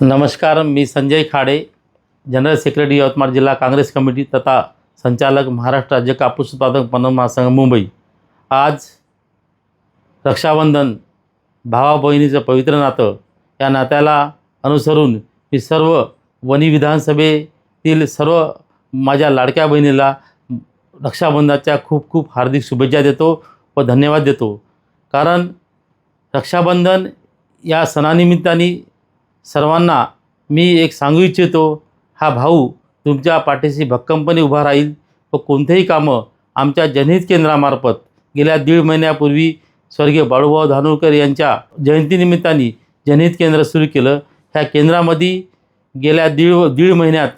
नमस्कार मी Sanjay Khade general secretary Yavatmal जिल्हा काँग्रेस कमिटी तथा संचालक महाराष्ट्र राज्य कापूस उत्पादक पणन महासंघ मुंबई. आज रक्षाबंधन भावा बहिणीचं पवित्र नातं या नात्याला अनुसरून मी सर्व वनी विधानसभेतील सर्व माझ्या लाडक्या बहिणीला रक्षाबंधनाच्या खूप खूप हार्दिक शुभेच्छा देतो व धन्यवाद देतो. कारण रक्षाबंधन या सणानिमित्ताने सर्वांना मी एक सांगू इच्छितो हा भाऊ तुमच्या पाठीशी भक्कमपणे उभा राहील. व कोणतेही कामं आमच्या जनहित केंद्रामार्फत गेल्या दीड महिन्यापूर्वी स्वर्गीय बाळूभाऊ धानोरकर यांच्या जयंतीनिमित्ताने जनहित केंद्र सुरू केलं. ह्या केंद्रामध्ये गेल्या दीड दीड महिन्यात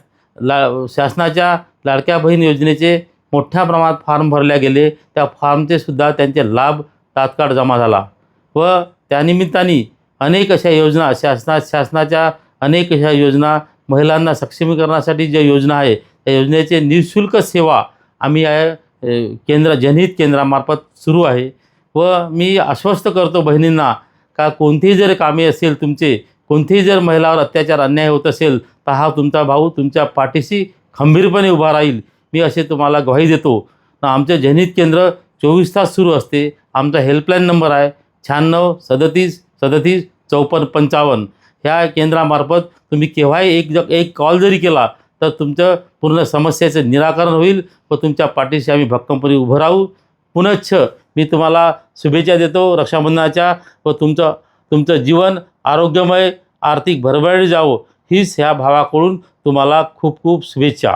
ला शासनाच्या लाडक्या बहीण योजनेचे मोठ्या प्रमाणात फॉर्म भरल्या गेले. त्या फॉर्मचे सुद्धा त्यांचे लाभ तात्काळ जमा झाला. व त्यानिमित्ताने अनेक अशा योजना शासना शासनाच्या अनेक अशा योजना महिलांना सक्षमीकरणासाठी ज्या योजना आहे त्या योजनेचे निशुल्क सेवा आम्ही या केंद्र जनहित केंद्रामार्फत सुरू आहे. व मी आश्वस्त करतो बहिणींना का कोणतीही जर कामे असेल तुमचे कोणतेही जर महिलावर अत्याचार अन्याय होत असेल तर हा तुमचा भाऊ तुमच्या पाठीशी खंबीरपणे उभा राहील. मी असे तुम्हाला ग्वाही देतो. आमचं जनहित केंद्र चोवीस तास सुरू असते. आमचा हेल्पलाईन नंबर आहे शहाण्णव सदतीस सदतीस चौपन्न पंचावन्न ह्या केंद्रामार्फत तुम्ही केव्हाही एक ज एक कॉल जरी केला तर तुमचं पूर्ण समस्येचं निराकरण होईल व तुमच्या पाठीशी आम्ही भक्कमपणे उभं राहू. पुनश्च मी तुम्हाला शुभेच्छा देतो रक्षाबंधनाच्या व तुमचं तुमचं जीवन आरोग्यमय आर्थिक भरभराट जावं. हीच ह्या भावाकडून तुम्हाला खूप खूप शुभेच्छा.